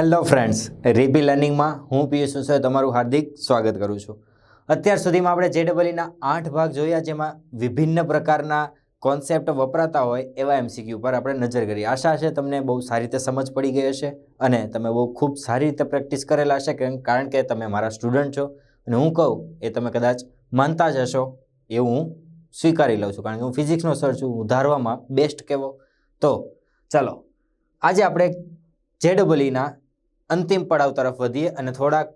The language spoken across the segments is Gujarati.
હેલો ફ્રેન્ડ્સ રીપી લર્નિંગમાં હું પિયુષ સુસોએ તમારું હાર્દિક સ્વાગત કરું છું. અત્યાર સુધીમાં આપણે જેડબલઈના આઠ ભાગ જોયા જેમાં વિભિન્ન પ્રકારના કોન્સેપ્ટ વપરાતા હોય એવા એમસીક્યુ પર આપણે નજર કરી. આશા છે તમને બહુ સારી રીતે સમજ પડી ગઈ હશે અને તમે બહુ ખૂબ સારી રીતે પ્રેક્ટિસ કરેલા હશે કારણ કે તમે મારા સ્ટુડન્ટ છો અને હું કહું એ તમે કદાચ માનતા જ હશો એવું હું સ્વીકારી લઉં છું. કારણ કે હું ફિઝિક્સનો સર છું, હું ધારવામાં બેસ્ટ કહેવો. તો ચાલો, આજે આપણે જેડબલઈના અંતિમ પડાવ તરફ વધીએ અને થોડાક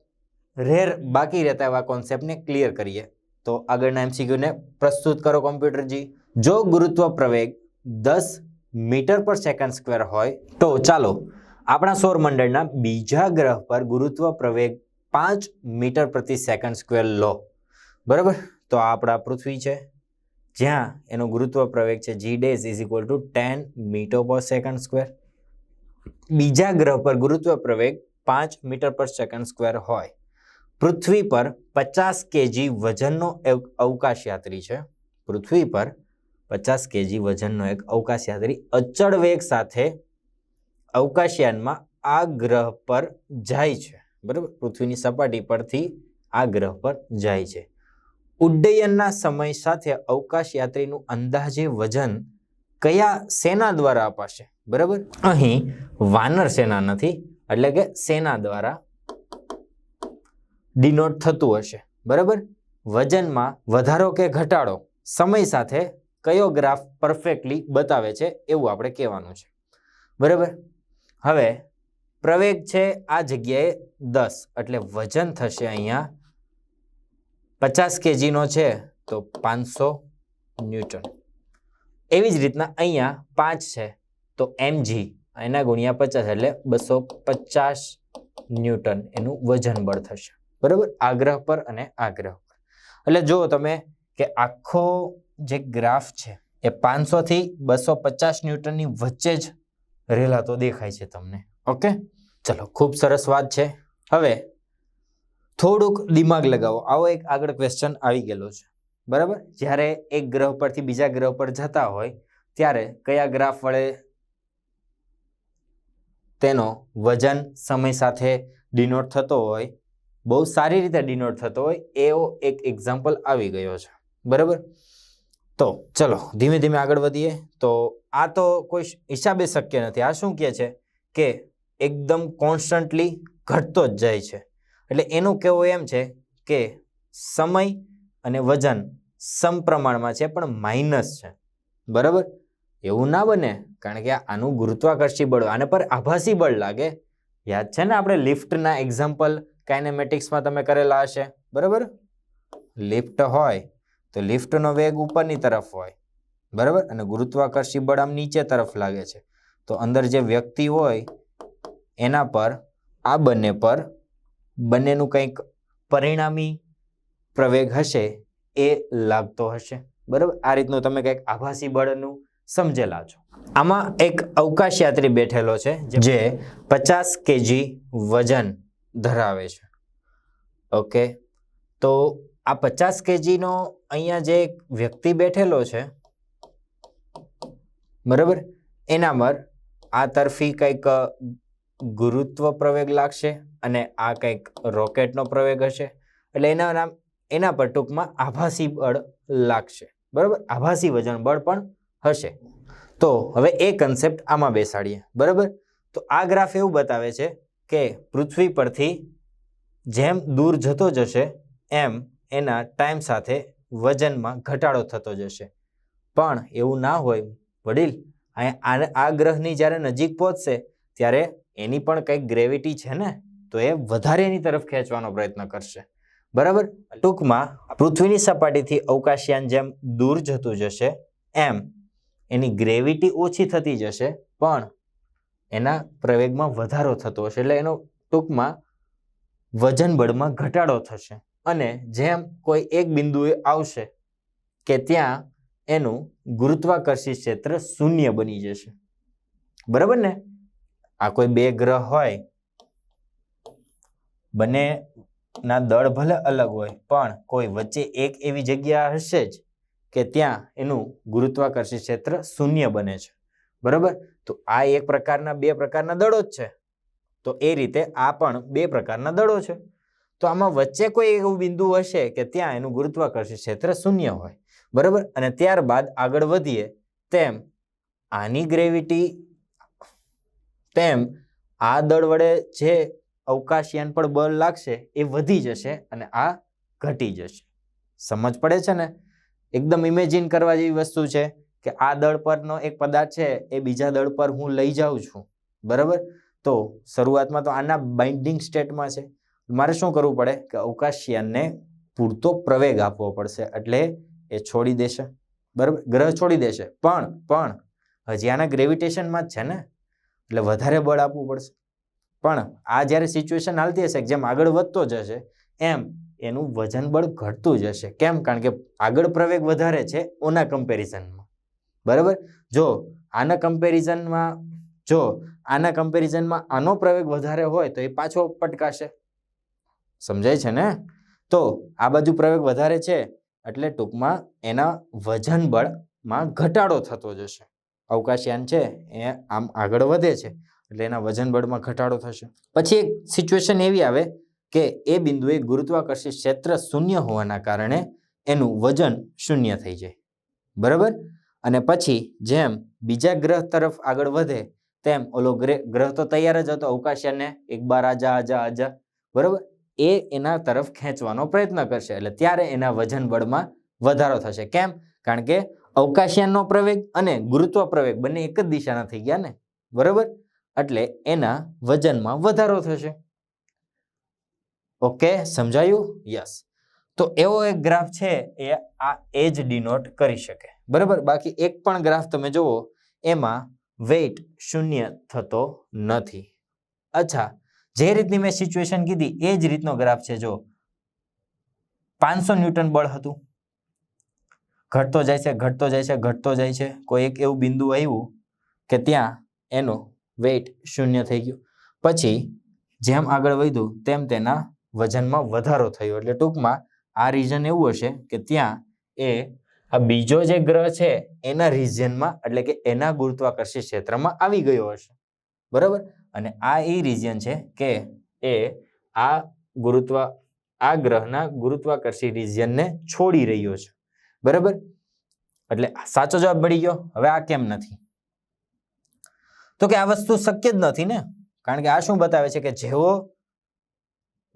રેર બાકી રહેતા એવા કોન્સેપ્ટને ક્લિયર કરીએ. તો આગળના એમસીક્યુને પ્રસ્તુત કરો કોમ્પ્યુટરજી. જો ગુરુત્વ પ્રવેગ દસ મીટર પર સેકન્ડ સ્ક્વેર હોય, તો ચાલો આપણા સૌરમંડળના બીજા ગ્રહ પર ગુરુત્વ પ્રવેગ પાંચ મીટર પ્રતિ સેકન્ડ સ્ક્વેર લો. બરાબર? તો આ આપણા પૃથ્વી છે. જ્યાં એનો ગુરુત્વ પ્રવેગ છે g days is equal to ten metre per second square. બીજા ગ્રહ પર ગુરુત્વ પ્રવેગ પાંચ મીટર પર સેકન્ડ સ્ક્વેર હોય. પૃથ્વી પર પચાસ કેજી વજનનો એક અવકાશયાત્રી છે. પૃથ્વી પર પચાસ કેજી વજનનો એક અવકાશયાત્રી અચળ વેગ સાથે અવકાશયાનમાં આ ગ્રહ પર જાય છે. બરાબર? પૃથ્વીની સપાટી પરથી આ ગ્રહ પર જાય છે. ઉડ્ડયનના સમય સાથે અવકાશયાત્રીનું અંદાજે વજન કયા સેના દ્વારા અપાશે? બરાબર? અહીં વાનર સેના નથી, એટલે કે સેના દ્વારા ડિનોટ થતું હશે. બરાબર? વજનમાં વધારો કે ઘટાડો, સમય સાથે કયો ગ્રાફ પરફેક્ટલી બતાવે છે એવું આપણે કહેવાનું છે. બરાબર? હવે, પ્રવેગ છે આ જગ્યાએ દસ, એટલે વજન થશે અહીંયા પચાસ કેજીનો છે, તો પાંચસો ન્યૂટન. એવી જ રીતના અહીંયા પાંચ છે. તો એમજી એના ગુણ્યા પચાસ એટલે બસો પચાસ ન્યૂટન એનું વજન બળ થશે. બરાબર? આગ્રહ પર અને આગ્રહ પર. એટલે જુઓ તમે કે આખો જે ગ્રાફ છે એ પાંચસોથી બસો પચાસ ન્યૂટનની વચ્ચે જ રેલાતો દેખાય છે તમને. ઓકે? ચલો, ખૂબ સરસ વાત છે. હવે થોડુંક દિમાગ લગાવો. આવો એક આગળ ક્વેશ્ચન આવી ગયેલો છે. બરાબર? જ્યારે એક ગ્રહ પરથી બીજા ગ્રહ પર જતા હોય, ત્યારે કયા ગ્રાફ વડે તેનો વજન સમય સાથે ડિનોટ થતો હોય, બહુ સારી રીતે ડિનોટ થતો હોય, એવો એક એક્ઝામ્પલ આવી ગયો છે. બરાબર? તો ચલો, ધીમે ધીમે આગળ વધીએ. તો આ તો કોઈ હિસાબે શક્ય નથી. આ શું કહે છે? કે એકદમ કોન્સ્ટન્ટલી ઘટતો જ જાય છે. એટલે એનું કહેવું એમ છે કે સમય અને વજન સમપ્રમાણમાં છે, પણ માઇનસ છે. બરાબર? એવું ના બને, કારણ કે આનું ગુરુત્વાકર્ષી બળ, આને પર આભાસી બળ લાગે. યાદ છે ને આપણે લિફ્ટના એક્ઝામ્પલ કાઇનેમેટિક્સમાં તમે કરેલા હશે? બરાબર? લિફ્ટ હોય તો લિફ્ટનો વેગ ઉપરની તરફ હોય. બરાબર? અને ગુરુત્વાકર્ષી બળ આમ નીચે તરફ લાગે છે. તો અંદર જે વ્યક્તિ હોય, એના પર, આ બંને પર બંનેનું કંઈક પરિણામી પ્રવેગ હશે એ લાગતો હશે. બરાબર? આ રીતનું તમે કંઈક આભાસી બળનું સમજેલા છો. આમાં એક અવકાશયાત્રી બેઠેલો છે જે પચાસ કેજી વજન ધરાવે છે. ઓકે? તો આ પચાસ કેજીનો અહીંયા જે વ્યક્તિ બેઠેલો છે, બરાબર? એના પર આ તરફી કંઈક ગુરુત્વ પ્રવેગ લાગશે અને આ કંઈક રોકેટનો પ્રવેગ હશે. એટલે એના નામ એના પર ટૂંકમાં આભાસી બળ લાગશે. બરાબર? આભાસી વજન બળ પણ હશે. તો હવે એ કન્સેપ્ટ આમાં બેસાડીએ. બરાબર? તો આ ગ્રાફ એવું બતાવે છે કે પૃથ્વી પરથી જેમ દૂર જતો જશે, એમ એના ટાઈમ સાથે વજનમાં ઘટાડો થતો જશે. પણ એવું ના હોય, વડીલ. આ આ ગ્રહની જ્યારે નજીક પહોંચશે, ત્યારે એની પણ કંઈક ગ્રેવિટી છે ને? તો એ વધારે એની તરફ ખેંચવાનો પ્રયત્ન કરશે. બરાબર? ટૂંકમાં પૃથ્વીની સપાટીથી અવકાશયાન જેમ દૂર જતું જશે, એમ એની ગ્રેવિટી ઓછી થતી જશે, પણ એના પ્રવેગમાં વધારો થતો હશે. એટલે એનો ટૂંકમાં વજન બળમાં ઘટાડો થશે. અને જેમ કોઈ એક બિંદુએ આવશે કે ત્યાં એનું ગુરુત્વાકર્ષી ક્ષેત્ર શૂન્ય બની જશે. બરાબર ને? આ કોઈ બે ગ્રહ હોય બંનેના દળ ભલે અલગ હોય, પણ કોઈ વચ્ચે એક એવી જગ્યા હશે જ કે ત્યાં એનું ગુરુત્વાકર્ષી ક્ષેત્ર શૂન્ય બને છે. બરાબર? તો આ એક પ્રકારના, બે પ્રકારના દળો જ છે. તો એ રીતે આ પણ બે પ્રકારના દળો છે. તો આમાં વચ્ચે કોઈ એવું બિંદુ હશે કે ત્યાં એનું ગુરુત્વાકર્ષણ ક્ષેત્ર શૂન્ય હોય. બરાબર? અને ત્યારબાદ આગળ વધીએ, તેમ આની ગ્રેવિટી તેમ આ દળ વડે જે અવકાશયાન પર બળ લાગશે એ વધી જશે અને આ ઘટી જશે. સમજ પડે છે ને? એકદમ ઇમેજિન કરવા જેવી વસ્તુ છે કે આ દળ પરનો એક પદાર્થ છે, એ બીજા દળ પર હું લઈ જાઉં છું. બરાબર? તો શરૂઆતમાં તો આના બાઇન્ડિંગ સ્ટેટમાં છે. મારે શું કરવું પડે? કે અવકાશયાનને પૂરતો પ્રવેગ આપવો પડશે એટલે એ છોડી દેશે. બરાબર? ગ્રહ છોડી દેશે. પણ પણ, હજી આના ગ્રેવિટેશનમાં જ છે ને? એટલે વધારે બળ આપવું પડશે. પણ આ જ્યારે સિચ્યુએશન હાલતી હશે જેમ આગળ વધતો જશે, એમ એનું વજન બળ ઘટતું જશે. કેમ? કારણ કે આગળ પ્રવેગ વધારે છે ઓના કમ્પેરિઝનમાં બરાબર? જો આના કમ્પેરિઝનમાં જો આના કમ્પેરિઝનમાં આનો પ્રવેગ વધારે હોય તો એ પાછો પટકાશે. સમજાય છે ને? તો આ બાજુ પ્રવેગ વધારે છે એટલે ટૂંકમાં એના વજન બળમાં ઘટાડો થતો જશે. અવકાશયાન છે એ આમ આગળ વધે છે. એટલે એના વજન બળમાં ઘટાડો થશે. પછી એક સિચ્યુએશન એવી આવે કે એ બિંદુએ ગુરુત્વાકર્ષિત ક્ષેત્ર શૂન્ય હોવાના કારણે એનું વજન શૂન્ય થઈ જાય. બરાબર? અને પછી જેમ બીજા ગ્રહ તરફ આગળ વધે, તેમ ઓલો ગ્રહ તો તૈયાર જ હતો, અવકાશયાનને એક બાર આજા આજા આજા. બરાબર? એ એના તરફ ખેંચવાનો પ્રયત્ન કરશે, એટલે ત્યારે એના વજન બળમાં વધારો થશે. કેમ? કારણ કે અવકાશયાનનો પ્રવેગ અને ગુરુત્વ પ્રવેગ બંને એક જ દિશાના થઈ ગયા ને? બરાબર? એટલે એના વજનમાં વધારો થશે. ઓકે, સમજાયું? યસ. તો એવો એક ગ્રાફ છે, એ આ એજ ડિનોટ કરી શકે. બરાબર? બાકી એક પણ ગ્રાફ તમે જુઓ, એમાં વેઇટ શૂન્ય થતો નથી. અચ્છા, જે રીતની મેં સિચ્યુએશન કીધી, એ જ રીતનો ગ્રાફ છે જો પાંચસો ન્યૂટન બળ હતું. ઘટતો જાય છે, ઘટતો જાય છે, ઘટતો જાય છે. કોઈ એક એવું બિંદુ આવ્યું કે ત્યાં એનું વેઇટ શૂન્ય થઈ ગયું. પછી જેમ આગળ વધ્યું તેમ તેના વજનમાં વધારો થયો. એટલે ટૂંકમાં આ રિજન એવું હશે કે ત્યાં એ આ બીજો જે ગ્રહ છે એના રિજિયનમાં એટલે કે એના ગુરુત્વાકર્ષી ક્ષેત્રમાં આવી ગયો હશે. બરાબર? અને આ એ રિજિયન છે કે એ આ ગુરુત્વા, આ ગ્રહના ગુરુત્વાકર્ષી રિજિયનને છોડી રહ્યો છે. બરાબર? એટલે સાચો જવાબ મળી ગયો. હવે આ કેમ નથી? તો કે આ વસ્તુ શક્ય જ નથી ને? કારણ કે આ શું બતાવે છે કે જેવો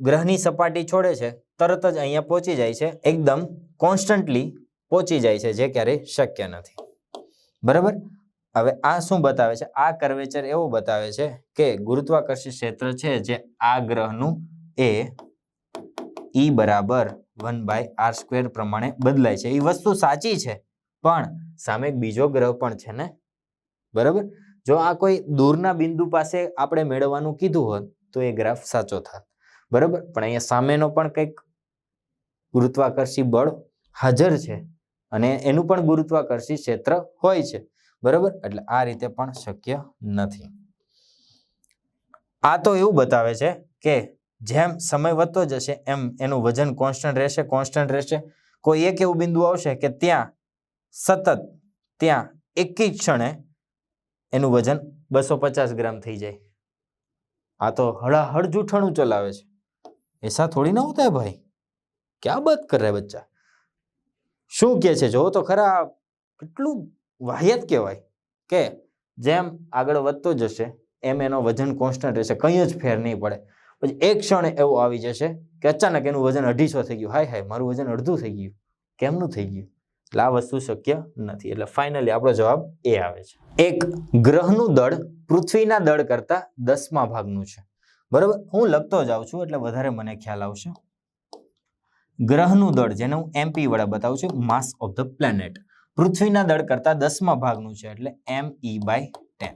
ગ્રહની સપાટી છોડે છે, તરત જ અહીંયા પહોંચી જાય છે, એકદમ કોન્સ્ટન્ટલી પહોંચી જાય છે, જે ક્યારેય શક્ય નથી. બરાબર? હવે આ શું બતાવે છે? આ કર્વેચર એવું બતાવે છે કે ગુરુત્વાકર્ષી ક્ષેત્ર છે જે આ ગ્રહનું એ ઈ બરાબર વન બાય આર સ્ક્વેર પ્રમાણે બદલાય છે. એ વસ્તુ સાચી છે, પણ સામે બીજો ગ્રહ પણ છે ને? બરાબર? જો આ કોઈ દૂરના બિંદુ પાસે આપણે મેળવવાનું કીધું હોત, તો એ ગ્રાફ સાચો થાત. બરાબર? પણ અહીંયા સામેનો પણ કંઈક ગુરુત્વાકર્ષી બળ હાજર છે અને એનું પણ ગુરુત્વાકર્ષી ક્ષેત્ર હોય છે. બરાબર? એટલે આ રીતે પણ શક્ય નથી. આ તો એવું બતાવે છે કે જેમ સમય વધતો જશે, એમ એનું વજન કોન્સ્ટન્ટ રહેશે કોન્સ્ટન્ટ રહેશે. કોઈ એક એવું બિંદુ આવશે કે ત્યાં સતત, ત્યાં એક ક્ષણે એનું વજન બસો પચાસ ગ્રામ થઈ જાય. આ તો હળાહળ જૂઠાણું ચલાવે છે. એસા થોડી ના હોતા ભાઈ. ક્યાં બાત કર રહે બચ્ચા? શું કહે છે? જો તો ખરા, કેટલું વાહિયાત કહેવાય કે જેમ આગળ વધતો જશે, એમ એનો વજન કોન્સ્ટન્ટ રહેશે, કંઈ જ ફેર નહીં પડે. પછી એક ક્ષણે એવું આવી જશે કે અચાનક એનું વજન અઢીસો થઈ ગયું. હાય હાય, મારું વજન અડધું થઈ ગયું. કેમનું થઈ ગયું? એટલે આ વસ્તુ શક્ય નથી. એટલે ફાઇનલી આપણો જવાબ એ આવે છે. એક, ગ્રહનું દળ પૃથ્વીના દળ કરતા દસમા ભાગનું છે. બરાબર? હું લખતો જાઉં છું, એટલે વધારે મને ખ્યાલ આવશે. ગ્રહનું દળ, જેને હું એમપી વડે બતાવું છું માસ ઓફ ધ પ્લેનેટ પૃથ્વીના દળ કરતા દસમા ભાગનું છે, એટલે એમ ઈ બાય ટેન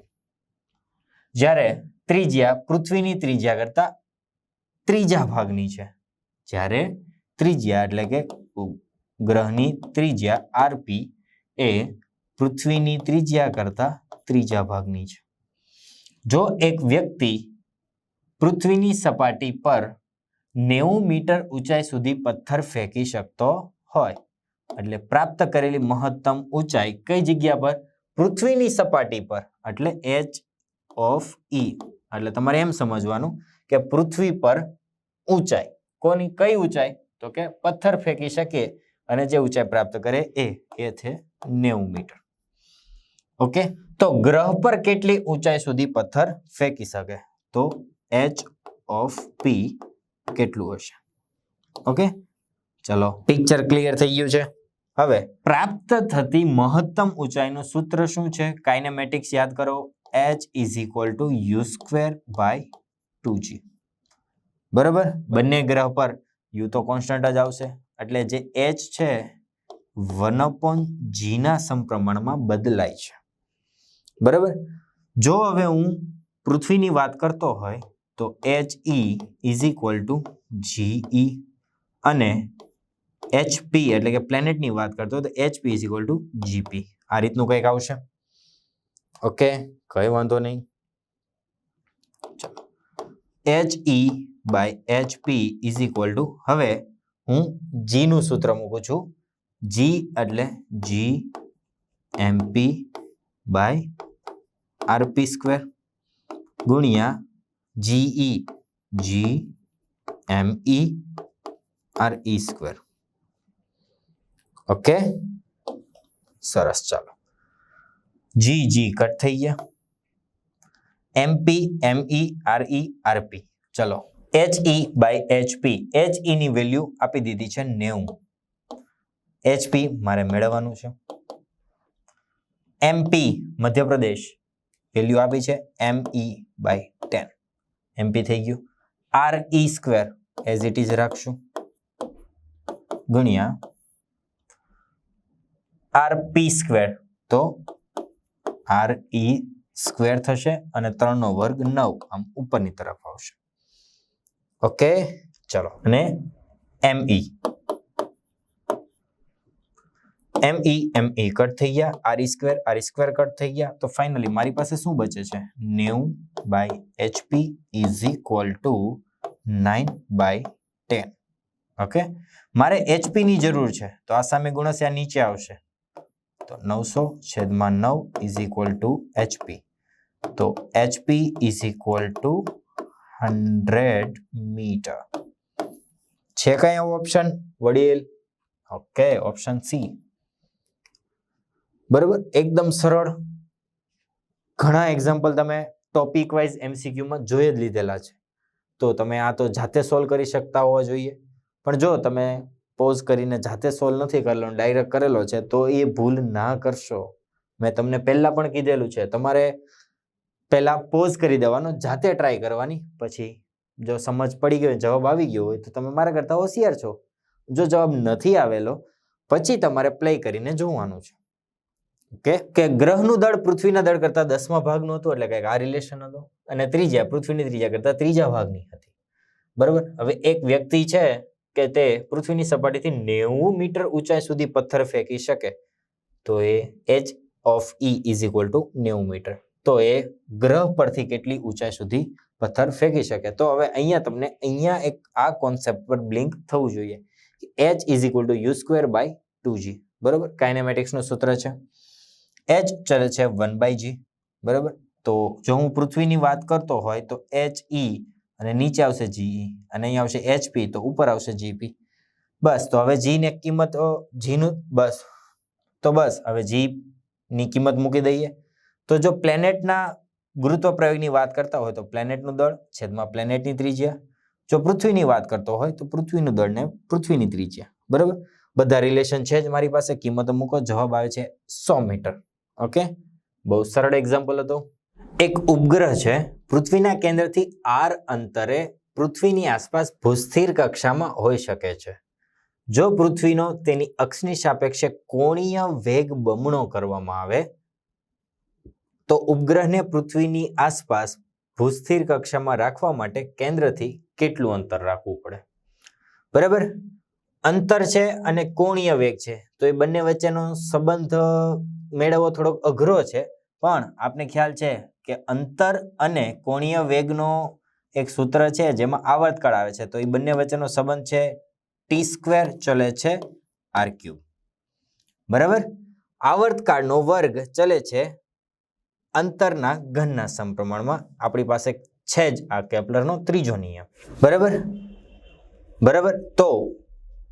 જ્યારે ત્રિજ્યા પૃથ્વીની ત્રિજ્યા કરતા ત્રીજા ભાગની છે. જ્યારે ત્રિજ્યા એટલે કે ગ્રહની ત્રિજ્યા આરપી એ પૃથ્વીની ત્રિજ્યા કરતા ત્રીજા ભાગની છે. જો એક વ્યક્તિ પૃથ્વીની સપાટી પર નેવું મીટર ઊંચાઈ સુધી પથ્થર ફેંકી શકતો હોય, એટલે પ્રાપ્ત કરેલી મહત્તમ ઊંચાઈ કઈ જગ્યા પર? પૃથ્વીની સપાટી પર, એટલે એચ ઓફ ઈ. એટલે તમારે એમ સમજવાનું કે પૃથ્વી પર ઊંચાઈ. કોની કઈ ઊંચાઈ? તો કે પથ્થર ફેંકી શકે અને જે ઊંચાઈ પ્રાપ્ત કરે એ એ છે નેવું મીટર. ઓકે? તો ગ્રહ પર કેટલી ઊંચાઈ સુધી પથ્થર ફેંકી શકે? તો એચ ઓફ પી કેટલું હશે? ઓકે? ચલો. પિક્ચર ક્લિયર થઈ ગયું છે. હવે પ્રાપ્ત થતી મહત્તમ ઊંચાઈનું સૂત્ર શું છે? કાઇનેમેટિક્સ યાદ કરો. H is equal to u square by two g બરાબર? બંને ગ્રહ પર યુ તો કોન્સ્ટન્ટ જ આવશે. એટલે જે એચ છે, વન અપોન જીના સમપ્રમાણમાં બદલાય છે. બરાબર? જો હવે હું પૃથ્વીની વાત કરતો હોય, તો h e is equal to ge અને એચપી એટલે કે પ્લેનેટની વાત કરતો તો hp is equal to gp આ રીતનું કંઈક આવશે. ઓકે? કંઈ વાંધો નહીં. H e by hp is equal to હવે હું જી નું સૂત્ર મૂકું છું. જી એટલે g mp by rp square ગુણ્યા ge g m e r e square okay સરસ, ચાલો. જી જી કટ થઈ ગયા. એમપી એમઈ આરઈ આરપી ચલો. H e by hp h e ની વેલ્યુ આપી દીધી છે નેવું. એચપી મારે મેળવવાનું છે. એમપી મધ્યપ્રદેશ. વેલ્યુ આપી છે m e by ten mp થઈ ગયું. R e square as it is રાખશું. ગુણ્યા આર પી સ્ક્વેર તો આર ઈ સ્ક્વેર થશે અને ત્રણનો વર્ગ નવ આમ ઉપરની તરફ આવશે. ઓકે, ચલો. અને એમ ઈ એમ ઈ એમ ઈ કટ થઈ ગયા. R square r square cut થઈ ગયા. તો ફાઇનલી મારી પાસે શું બચે છે? નેવું by hp is equal to nine by ten okay? મારે એચપી ની જરૂર છે. તો આ સામે ગુણસ્યા નીચે આવશે. તો નવસો છેદમાં નવ ઇઝ ઇક્વલ ટુ એચપી તો hp is equal to hundred metre. છે કઈ એવો ઓપ્શન વડીલ? ઓકે ઓપ્શન સી બરોબર? એકદમ સરળ. ઘણા એક્ઝામ્પલ તમે ટોપિક વાઇઝ એમસીક્યુમાં જોઈ જ લીધેલા છે. તો તમે આ તો જાતે સોલ્વ કરી શકતા હોવા જોઈએ. પણ જો તમે પોઝ કરીને જાતે સોલ્વ નથી કરેલો ડાયરેક્ટ કરેલો છે, તો એ ભૂલ ના કરશો. મેં તમને પહેલાં પણ કીધેલું છે. તમારે પહેલા પોઝ કરી દેવાનો, જાતે ટ્રાય કરવાની. પછી જો સમજ પડી ગયો જવાબ આવી ગયો હોય, તો તમે મારા કરતાં હોશિયાર છો. જો જવાબ નથી આવેલો, પછી તમારે પ્લે કરીને જોવાનું છે. ઓકે કે ગ્રહનું દળ પૃથ્વીના દળ કરતાં દસમા ભાગનું હતું, એટલે કંઈક આ રિલેશન હતો. અને ત્રીજા, પૃથ્વીની ત્રીજા કરતા ત્રીજા ભાગની હતી. બરાબર? હવે એક વ્યક્તિ છે કે તે પૃથ્વીની સપાટીથી નેવું મીટર ઊંચાઈ સુધી પથ્થર ફેંકી શકે, તો એ h of e is equal to નેવું મીટર. તો એ ગ્રહ પરથી કેટલી ઊંચાઈ સુધી પથ્થર ફેંકી શકે. તો હવે અહીંયા તમને અહીંયા એક આ કોન્સેપ્ટ પર બ્લિંક થવું જોઈએ. H is equal to u square by two g બરોબર? કાઇનેમેટિક્સનું સૂત્ર છે. એચ ચલે છે વન બાય જી બરાબર? તો જો હું પૃથ્વીની વાત કરતો હોય તો એચ ઈ અને નીચે આવશે જીઈ અને અહીંયા આવશે એચપી તો ઉપર આવશે જીપી બસ, તો હવે જી ને કિંમત જીનું બસ. તો બસ, હવે જી ની કિંમત મૂકી દઈએ. તો જો પ્લેનેટના ગુરુત્વ પ્રયોગની વાત કરતા હોય તો પ્લેનેટનું દળ છેદમાં પ્લેનેટની ત્રિજ્યા. જો પૃથ્વીની વાત કરતો હોય તો પૃથ્વીનું દળ ને પૃથ્વીની ત્રિજ્યા. બરાબર? બધા રિલેશન છે જ મારી પાસે. કિંમત મૂકો. જવાબ આવે છે સો મીટર. ઓકે બહુ સરળ એક્ઝામ્પલ હતો. એક ઉપગ્રહ છે. પૃથ્વીના કેન્દ્રથી આર અંતરે પૃથ્વીની આસપાસ ભૂસ્થિર કક્ષામાં હોઈ શકે છે. જો પૃથ્વીનો તેની અક્ષની સાપેક્ષે કોણીય વેગ બમણો કરવામાં આવે તો ઉપગ્રહને પૃથ્વીની આસપાસ ભૂસ્થિર કક્ષામાં રાખવા માટે કેન્દ્રથી કેટલું અંતર રાખવું પડે? બરાબર? અંતર છે અને કોણીય વેગ છે. તો એ બંને વચ્ચેનો સંબંધ મેળવવો થોડોક અઘરો છે. પણ આપને ખ્યાલ છે કે અંતર અને કોણીય વેગનો એક સૂત્ર છે જેમાં આવર્તકાળ આવે છે. તો એ બંને વચ્ચેનો સંબંધ છે ટી સ્ક્વેર ચલે છે આર ક્યુબ. બરાબર? આવર્તકાળનો વર્ગ ચલે છે અંતરના ઘનના સમપ્રમાણમાં આપણી પાસે છે જ આ કેપ્લરનો ત્રીજો નિયમ. બરાબર? બરાબર? તો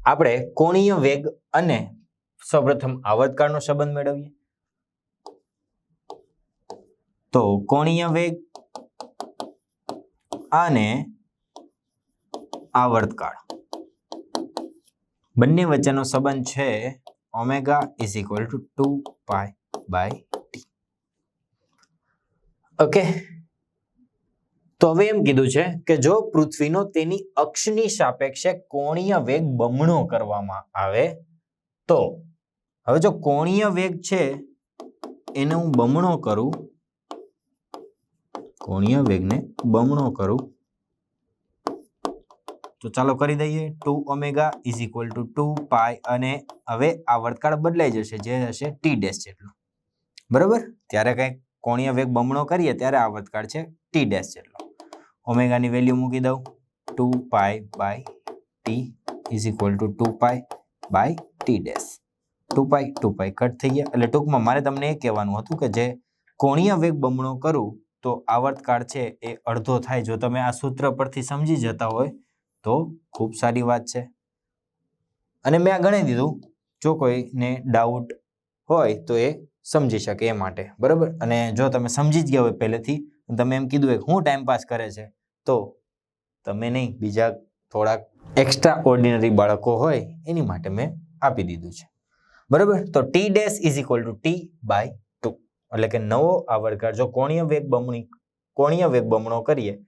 આપણે કોણીય વેગ અને સૌપ્રથમ આવર્તકાળનો સંબંધ મેળવીએ. તો કોણીય વેગ અને આવર્તકાળ. બંને વચ્ચેનો સંબંધ છે omega is equal to two pi by okay તો હવે એમ કીધું છે કે જો પૃથ્વીનો તેની અક્ષની સાપેક્ષે કોણીય વેગ બમણો કરવામાં આવે, તો હવે જો કોણીય વેગ છે એને હું બમણો કરું, કોણીય વેગને બમણો કરું, તો ચાલો કરી દઈએ two omega is equal to two pi અને હવે આ વર્તકાળ બદલાઈ જશે, જે હશે ટી ડેશ જેટલો. બરાબર? ત્યારે કંઈક કોણીય વેગ બમણો કરીએ ત્યારે આ વર્તકાળ છે ટી ડેશ જેટલો ઓમેગાની વેલ્યુ મૂકી દઉં. Two pi by t is equal to two pi by t dash two pi two pi cut થઈ ગયા. એટલે ટૂંકમાં મારે તમને એ કહેવાનું હતું કે જે કોણીય વેગ બમણો કરું તો આવર્તકાળ છે એ અડધો થાય. જો તમે આ સૂત્ર પરથી સમજી જતા હોય તો ખૂબ સારી વાત છે. અને મેં આ ગણી દીધું. જો કોઈને ડાઉટ હોય તો એ સમજી શકે એ માટે, બરાબર? અને જો તમે સમજી જ ગયા હોય પહેલેથી તમે એમ કીધું હોય હું ટાઈમ પાસ કરે છે. તો તમે નહીં, બીજા થોડાક એક્સ્ટ્રા ઓર્ડિનરી બાળકો હોય, એની માટે મેં આપી દીધું છે. બરાબર? તો t dash is equal to t by two એટલે કે નવો આવર્તકાળ, જો કોણીય વેગ બમણી, કોણીય વેગ બમણો કરીએ,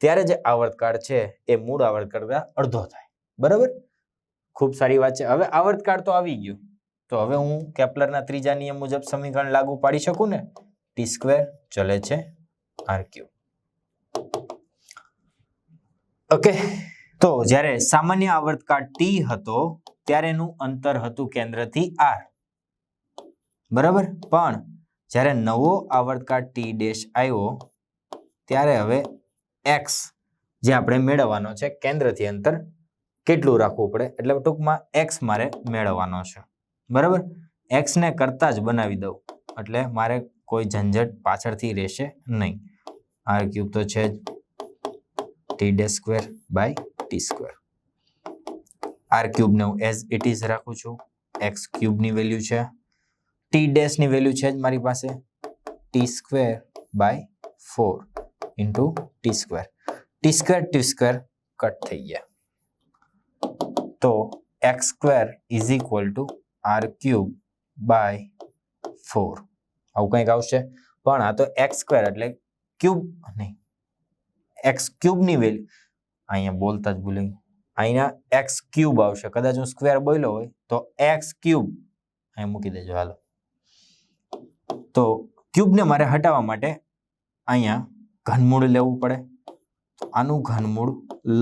ત્યારે જે આવર્તકાળ છે, એ મૂળ આવર્તકાળ અડધો થાય. બરાબર? ખૂબ સારી વાત છે. હવે આવર્તકાળ તો આવી ગયું. તો હવે હું કેપ્લરના ત્રીજા નિયમ મુજબ સમીકરણ લાગુ પાડી શકું ને? ટી સ્ક્વેર ચલે છે આર ક્યુ ઓકે તો જ્યારે સામાન્ય આવર્તકાળ ટી હતો ત્યારે એનું અંતર હતું કેન્દ્રથી આર બરાબર? પણ જ્યારે નવો આવર્તકાળ ટી ડેશ આવ્યો, ત્યારે હવે એક્સ જે આપણે મેળવવાનો છે, કેન્દ્રથી અંતર કેટલું રાખવું પડે? એટલે ટૂંકમાં એક્સ મારે મેળવવાનો છે. બરાબર? એક્સને કરતા જ બનાવી દઉં. એટલે મારે કોઈ ઝંઝટ પાછળથી રહેશે નહીં. આર ક્યુબ તો છે જ t dash square by t square r ક્યુબને હું એઝ ઇટ ઇઝ રાખું છું. એક્સ ક્યુબની વેલ્યુ છે. ટી ડેશની વેલ્યુ છે જ મારી પાસે. T square by four into t square t square t square cut થઈ ગયા. તો x square is equal to r cube by four આવું કંઈક આવશે. પણ આ તો એક્સ સ્ક્વેર એટલે ક્યુબ નહીં. એક્સ ક્યુબની વેલ્યુ અહીંયા બોલતા જ ભૂલી અહીંયા એક્સ ક્યુબ આવશે. કદાચ હું સ્ક્વેર બોલ્યો હોય તો એક્સ ક્યુબ અહીં મૂકી દેજો, હાલો. તો ક્યુબને મારે હટાવવા માટે અહીંયા ઘનમૂળ લેવું પડે. આનું ઘનમૂળ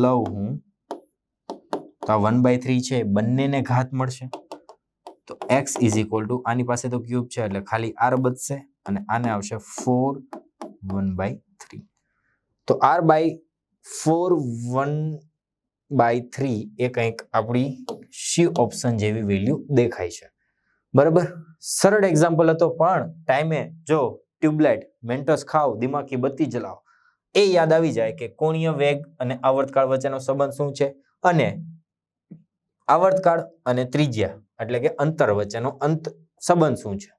લઉં હું. તો આ વન બાય થ્રી છે. બંનેને ઘાત મળશે. તો એક્સ ઇઝ ઇક્વલ ટુ આની પાસે તો ક્યુબ છે, એટલે ખાલી આર બચશે અને આને આવશે ફોર વન બાય થ્રી તો r by four one by three એ કંઈક આપણી સી ઓપ્શન જેવી વેલ્યુ દેખાય છે. બરાબર? સરળ એક્ઝામ્પલ હતો, પણ ટાઈમે જો ટ્યુબલાઇટ મેન્ટસ ખાઓ, દિમાગી બત્તી જલાવો. એ યાદ આવી જાય કે કોણીય વેગ અને આવર્તકાળ વચ્ચેનો સંબંધ શું છે? અને આવર્તકાળ અને ત્રિજ્યા. એટલે કે અંતર વચ્ચેનો અંત સંબંધ શું છે?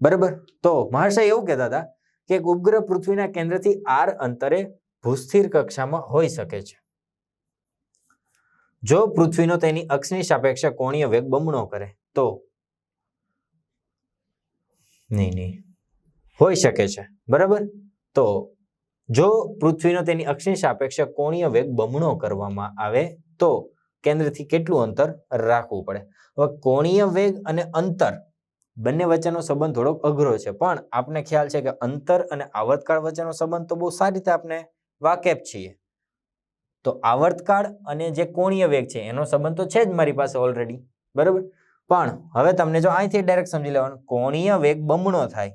બરાબર? તો મહર્ષિ એવું કહેતા હતા કે એક ઉપગ્રહ પૃથ્વીના કેન્દ્રથી આર અંતરે ભૂસ્થિર કક્ષામાં હોઈ શકે છે. જો પૃથ્વીનો તેની અક્ષની સાપેક્ષે કોણીય વેગ બમણો કરે, તો નહીં નહીં. હોઈ શકે છે. બરાબર? તો જો પૃથ્વીનો તેની અક્ષની સાપેક્ષે કોણીય વેગ બમણો કરવામાં આવે, તો કેન્દ્રથી કેટલું અંતર રાખવું પડે? હવે કોણીય વેગ અને અંતર બંને વચ્ચેનો સંબંધ થોડોક અઘરો છે, પણ આપને ખ્યાલ છે કે અંતર અને આવર્તકાળ વચ્ચેનો સંબંધ તો બહુ સારી રીતે આપણે વાકેફ છીએ. તો આવર્તકાળ અને જે કોણીય વેગ છે, એનો સંબંધ તો છે જ મારી પાસે ઓલરેડી બરાબર? પણ હવે તમને જો અહીંથી ડાયરેક્ટ સમજી લેવાનું, કોણીય વેગ બમણો થાય,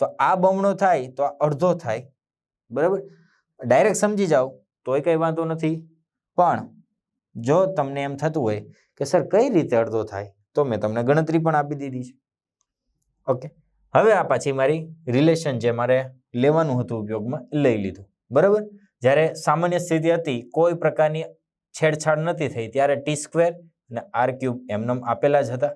તો આ બમણો થાય, તો આ અડધો થાય, બરાબર? ડાયરેક્ટ સમજી જાઓ, તોય કંઈ વાંધો નથી. પણ જો તમને એમ થતું હોય કે, સર, કઈ રીતે અડધો થાય? તો મેં તમને ગણતરી પણ આપી દીધી છે. ઓકે? હવે આ પાછી મારી રિલેશન જે મારે લેવાનું હતું ઉપયોગમાં, લઈ લીધું. બરાબર? જ્યારે સામાન્ય સ્થિતિ હતી, કોઈ પ્રકારની છેડછાડ નથી થઈ, ત્યારે ટી સ્ક્વેર અને આર ક્યુબ એમનેમ આપેલા જ હતા.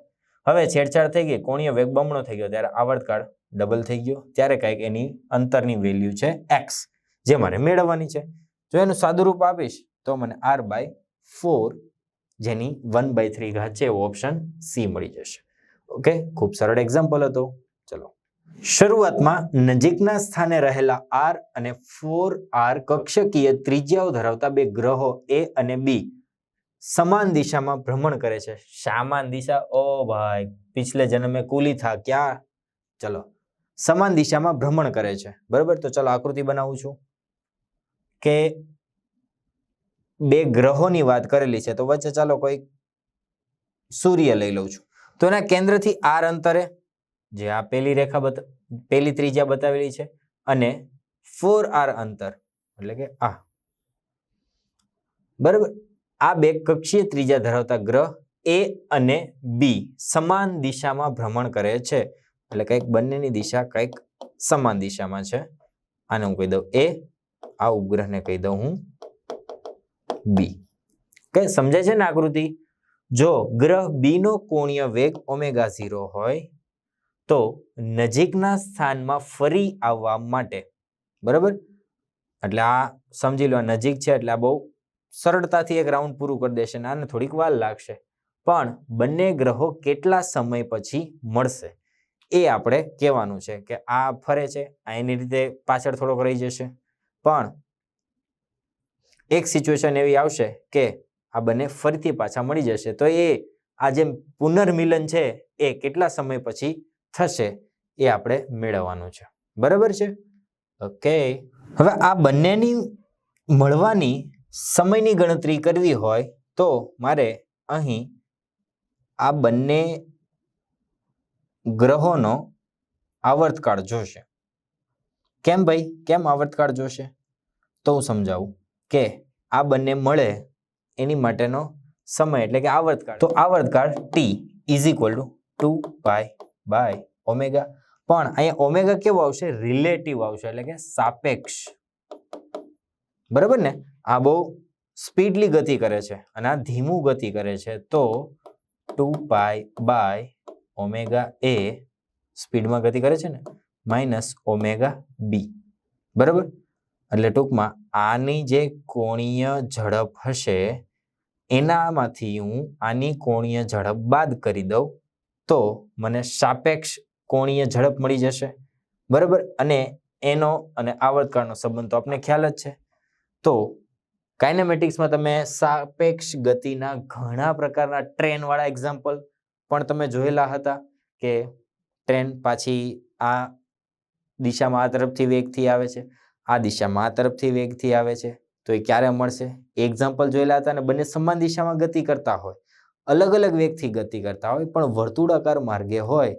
હવે છેડછાડ થઈ ગઈ, કોણીય વેગ બમણો થઈ ગયો, ત્યારે આવર્તકાળ ડબલ થઈ ગયો, ત્યારે કાંઈક એની અંતરની વેલ્યુ છે એક્સ જે મારે મેળવવાની છે. જો એનું સાદુરૂપ આપીશ, તો મને આર બાય ફોર જેની વન બાય થ્રી ઘાત છે એવો ઓપ્શન સી મળી જશે. ઓકે ખૂબ સરળ એક્ઝામ્પલ હતો. ચલો. શરૂઆતમાં નજીકના સ્થાને રહેલા આર અને ફોર આર કક્ષકીય ત્રિજ્યાઓ ધરાવતા બે ગ્રહો એ અને બી સમાન દિશામાં ભ્રમણ કરે છે. સામાન દિશા? ઓ ભાઈ, પિછલે જન્મે કુલી થા ક્યાં? ચલો. સમાન દિશામાં ભ્રમણ કરે છે. બરાબર? તો ચલો આકૃતિ બનાવું છું. કે બે ગ્રહોની વાત કરેલી છે, તો વચ્ચે ચાલો કોઈ સૂર્ય લઈ લઉં છું. તો એના કેન્દ્રથી આર અંતરે જે આ પેલી રેખા બતા, પેલી ત્રિજ્યા બતાવેલી છે અને ફોર આર અંતર, એટલે કે આ. બરાબર? આ બે કક્ષીય ત્રિજ્યા ધરાવતા ગ્રહ એ અને બી સમાન દિશામાં ભ્રમણ કરે છે. એટલે કંઈક બંનેની દિશા કંઈક સમાન દિશામાં છે. આને હું કહી દઉં એ, આ ઉપગ્રહને કહી દઉં હું બી. કે સમજાય છે ને આકૃતિ? જો ગ્રહ બીનો કોણીય વેગ ઓમેગા ઝીરો હોય, તો નજીકના સ્થાનમાં ફરી આવવા માટે. બરાબર? એટલે આ સમજી લો નજીક છે એટલે આ બહુ સરળતાથી એક રાઉન્ડ પૂરું કરી દેશે આને થોડીક વાર લાગશે. પણ બંને ગ્રહો કેટલા સમય પછી મળશે? એ આપણે કહેવાનું છે કે આ ફરે છે, આ એની રીતે પાછળ થોડોક રહી જશે. પણ એક સિચ્યુએશન એવી આવશે કે આ બંને ફરીથી પાછા મળી જશે. તો એ આ જે પુનર્મિલન છે એ કેટલા સમય પછી થશે એ આપણે મેળવવાનું છે. બરાબર છે? ઓકે. હવે આ બંનેની મળવાની સમયની ગણતરી કરવી હોય તો મારે અહીં આ બંને ગ્રહોનો આવર્તકાળ જોશે. કેમ ભાઈ? કેમ આવર્તકાળ જોશે? તો હું સમજાવું. કે આ બંને મળે એની માટેનો સમય, એટલે કે આવર્તકાળ તો આવર્તકાળ t is equal to two pi by omega પણ અહીંયા ઓમેગા કેવો આવશે? રિલેટિવ આવશે, એટલે કે સાપેક્ષ. બરાબર ને? આ બહુ સ્પીડલી ગતિ કરે છે અને આ ધીમું ગતિ કરે છે. તો ટુ પાય બાય ઓમેગા એ સ્પીડમાં ગતિ કરે છે ને? માઇનસ ઓમેગા બી બરાબર? એટલે ટૂંકમાં આની જે કોણીય ઝડપ હશે, એનામાંથી હું આની કોણીય ઝડપ બાદ કરી દઉં, તો મને સાપેક્ષ કોણીય ઝડપ મળી જશે. બરાબર? અને એનો અને આવર્તકાળનો સંબંધ તો આપને ખ્યાલ જ છે. તો કાઇનેમેટિક્સમાં તમે સાપેક્ષ ગતિના ઘણા પ્રકારના ટ્રેનવાળા એક્ઝામ્પલ પણ તમે જોયેલા હતા કે ટ્રેન પાછી આ દિશામાં આ તરફથી વેગથી આવે છે. આ દિશામાં આ તરફથી વેગથી આવે છે. તો એ ક્યારે મળશે? એક્ઝામ્પલ જોયેલા હતા અને બંને સમાન દિશામાં ગતિ કરતા હોય. અલગ અલગ વેગથી ગતિ કરતા હોય, પણ વર્તુળાકાર માર્ગે હોય,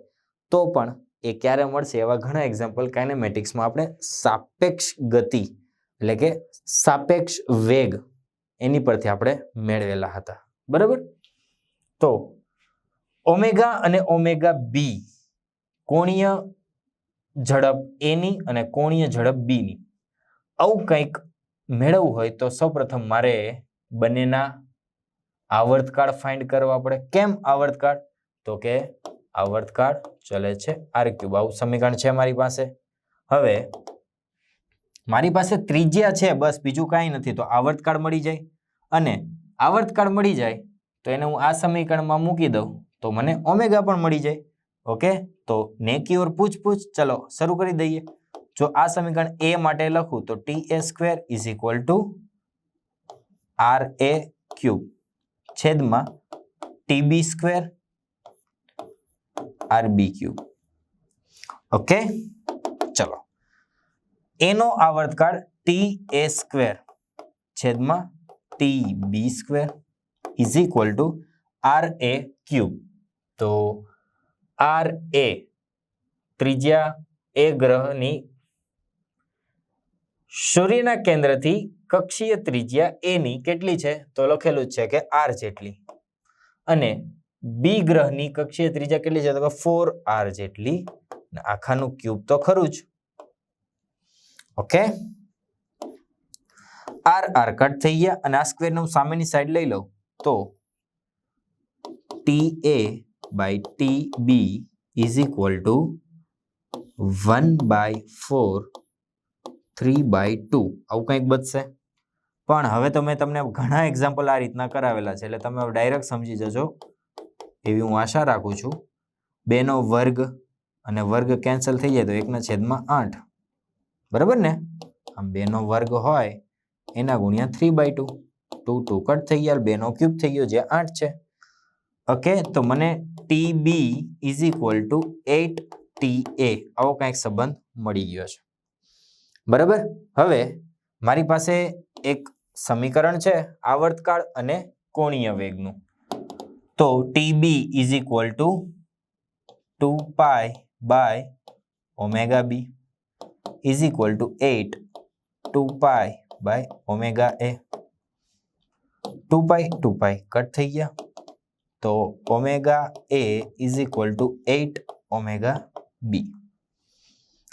તો પણ એ ક્યારે મળશે? એવા ઘણા એક્ઝામ્પલ કાઇનેમેટિક્સમાં આપણે સાપેક્ષ ગતિ, એટલે કે સાપેક્ષ વેગ એની પરથી આપણે મેળવેલા હતા. બરાબર? તો ઓમેગા અને ઓમેગા બી કોણીય ઝડપ એની અને કોણીય ઝડપ બીની આવું કંઈક મેળવવું હોય તો સૌપ્રથમ મારે બંનેના આવર્તકાળ ફાઇન્ડ કરવા પડે. કેમ આવર્તકાળ તો કે આવર્તકાળ ચલે છે આર ક્યુબ આવું સમીકરણ છે મારી પાસે. હવે મારી પાસે ત્રિજ્યા છે, બસ બીજું કાંઈ નથી. તો આવર્તકાળ મળી જાય. અને આવર્તકાળ મળી જાય તો એને હું આ સમીકરણમાં મૂકી દઉં. તો મને ઓમેગા પણ મળી જાય. ઓકે? તો નેકી ઓર પૂછ ચલો, શરૂ કરી દઈએ. જો આ સમીકરણ એ માટે લખું, તો t a square is equal to r a cube છેદમાં t b square r b cube okay ચલો. એનો આવર્તકાળ ટી એ સ્ક્વેર છેદમાં t b square is equal to r a cube તો આર એ ત્રિજ્યા એ ગ્રહની સૂર્યના કેન્દ્રથી કક્ષીય ત્રિજ્યા એની કેટલી છે? તો લખેલું જ છે કે આર જેટલી. અને બી ગ્રહની કક્ષીય ત્રિજ્યા કેટલી છે? તો કે ફોર આર જેટલી. આખાનું ક્યુબ તો ખરું જ. ઓકે આર આર કટ થઈ ગયા અને આ સ્ક્વેરનું સામેની સાઈડ લઈ લઉં. તો t a by t b is equal to one by four three by two આવું કંઈક બચશે. પણ હવે તો મેં તમને ઘણા એક્ઝામ્પલ આ રીતના કરાવેલા છે. એટલે તમે ડાયરેક્ટ સમજી જજો. એવી હું આશા રાખું છું. બેનો વર્ગ અને વર્ગ કેન્સલ થઈ જાય તો એકના છેદમાં આઠ. બરાબર ને? આમ બેનો વર્ગ હોય, એના ગુણ્યા three by two two two cut થઈ ગયા બેનો ક્યુબ થઈ ગયો, જે આઠ છે. ઓકે તો મને t b is equal to eight t a આવો કંઈક સંબંધ મળી ગયો છે. બરાબર? હવે મારી પાસે એક સમીકરણ છે, આવર્તકાળ અને કોણીય વેગનું. તો t b is equal to two pi by omega b is equal to eight two pi by omega a two pi two pi cut થઈ ગયા. તો omega a is equal to eight omega b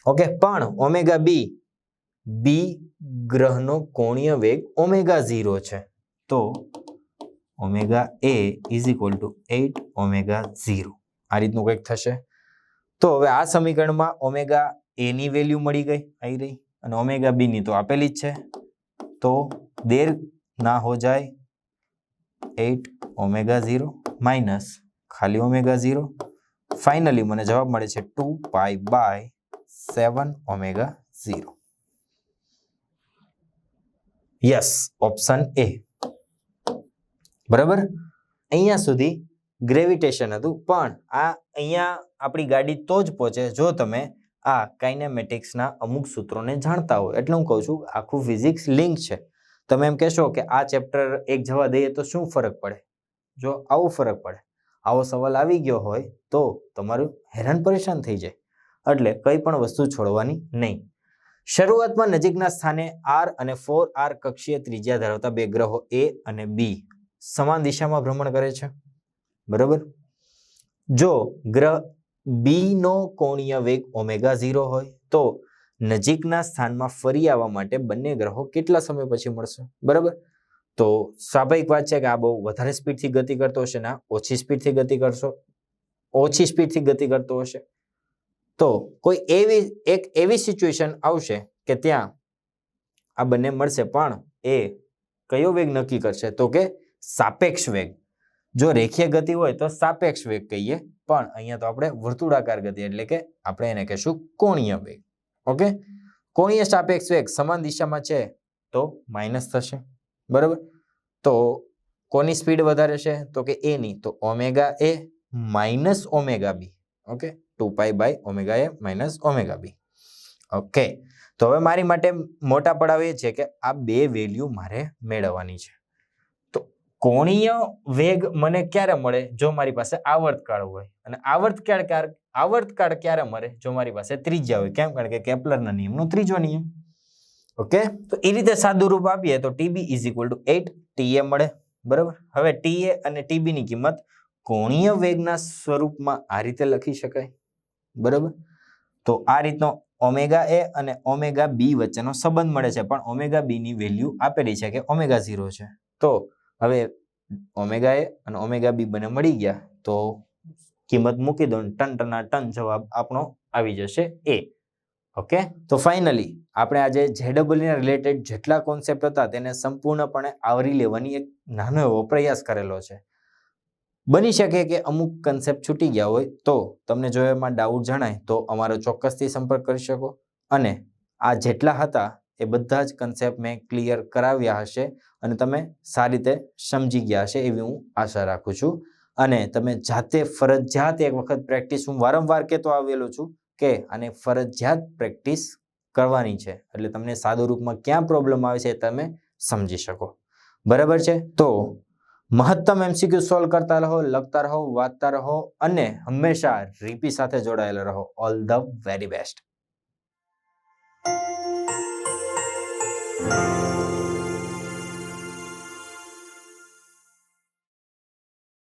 okay પણ ઓમેગા બી બી ગ્રહનો કોણીય વેગ ઓમેગા ઝીરો છે. તો omega a is equal to eight omega zero. આ રીતનું કંઈક થશે. તો હવે આ સમીકરણમાં ઓમેગા એની વેલ્યુ મળી ગઈ, આવી રહી. અને ઓમેગા બીની તો આપેલી જ છે. તો દેર ના હો જાય એટ ઓમેગા ઝીરો માઇનસ ખાલી ઓમેગા ઝીરો. ફાઇનલી મને જવાબ મળે છે two pi by seven omega zero. Yes option a બરાબર? અહીંયા સુધી ગ્રેવિટેશન હતું, પણ આ અહીંયા આપણી ગાડી તો જ પહોંચે જો તમે આ કાઇનેમેટિક્સના અમુક સૂત્રોને જાણતા હોય. એટલે હું કહું છું, આખું ફિઝિક્સ લિંક છે. તમે એમ કહેશો કે આ ચેપ્ટર એક જવા દઈએ તો શું ફરક પડે? જો આવો ફરક પડે. આવો સવાલ આવી ગયો હોય તો તમારું હેરાન પરેશાન થઈ જાય. એટલે કંઈ પણ વસ્તુ છોડવાની નહીં. શરૂઆતમાં નજીકના સ્થાને આર અને ફોર આર કક્ષીય ત્રિજ્યા ધરાવતા બે ગ્રહો એ અને બી સમાન દિશામાં ભ્રમણ કરે છે. બરાબર? જો ગ્રહ બીનો કોણીય વેગ ઓમેગા ઝીરો હોય તો નજીકના સ્થાનમાં ફરી આવવા માટે બંને ગ્રહો કેટલા સમય પછી મળશે? બરાબર? તો સ્વાભાવિક વાત છે કે આ બહુ વધારે સ્પીડથી ગતિ કરતો હશે ને ઓછી સ્પીડથી ગતિ કરશો. ઓછી સ્પીડથી ગતિ કરતો હશે. તો કોઈ એવી, એક એવી સિચ્યુએશન આવશે કે ત્યાં આ બંને મળશે, પણ એ કયો વેગ નક્કી કરશે? તો કે સાપેક્ષ વેગ. જો રેખીય ગતિ હોય તો સાપેક્ષ વેગ કહીએ, પણ અહીંયા તો આપણે વર્તુળાકાર ગતિ, એટલે કે આપણે એને કહીશું કોણીય વેગ. ઓકે? કોણીય સાપેક્ષ વેગ સમાન દિશામાં છે તો માઇનસ થશે. બરાબર? તો કોની સ્પીડ વધારે છે? તો કે એની તો omega a minus omega b. Okay? Two pi by omega a minus omega b. Okay, તો હવે મારી માટે મોટા પડાવ એ છે કે આ બે વેલ્યુ મારે મેળવવાની છે. તો કોણીય વેગ મને ક્યારે મળે જો મારી પાસે આવર્તકાળ હોય? અને આવર્તકાળ આવર્તકાળ ક્યારે મળે જો મારી પાસે ત્રિજ્યા હોય? કેમ? કારણ કે કેપ્લરના નિયમનો ત્રીજો નિયમ. ઓકે, તો એ રીતે સાદું રૂપ આપીએ તો tb is equal to eight ta મળે. બરાબર? હવે ટીએ અને ટીબીની કિંમત કોણીય વેગના સ્વરૂપમાં આ રીતે લખી શકાય. બરાબર? તો આ રીતનો ઓમેગા એ અને ઓમેગા બી વચ્ચેનો સંબંધ મળે છે. પણ ઓમેગા બીની વેલ્યુ આપેલી છે કે ઓમેગા ઝીરો છે. તો હવે ઓમેગા એ અને ઓમેગા બી બંને મળી ગયા. તો કિંમત મૂકી દો ટન ટના ટન જવાબ આપણો આવી જશે એ. ઓકે? તો ફાઇનલી આપણે આજે જેડબલના રિલેટેડ જેટલા કોન્સેપ્ટ હતા તેને સંપૂર્ણપણે આવરી લેવાની એક નાનો એવો પ્રયાસ કરેલો છે. બની શકે કે અમુક કન્સેપ્ટ છૂટી ગયા હોય તો તમને જો એમાં ડાઉટ જણાય તો અમારો ચોક્કસથી સંપર્ક કરી શકો. અને આ જેટલા હતા એ બધા જ કન્સેપ્ટ મેં ક્લિયર કરાવ્યા હશે અને તમે સારી રીતે સમજી ગયા હશે એવી હું આશા રાખું છું. અને તમે જાતે ફરજિયાત એક વખત પ્રેક્ટિસ હું વારંવાર કહેતો આવેલો છું કે આને ફરજિયાત પ્રેક્ટિસ કરવાની છે. એટલે તમને સાદું રૂપમાં ક્યાં પ્રોબ્લેમ આવે છે તમે સમજી શકો. બરાબર છે? તો મહત્તમ એમસીક્યુ સોલ્વ કરતા રહો, લખતા રહો, વાંચતા રહો અને હંમેશા રીપી સાથે જોડાયેલા રહો. All the very best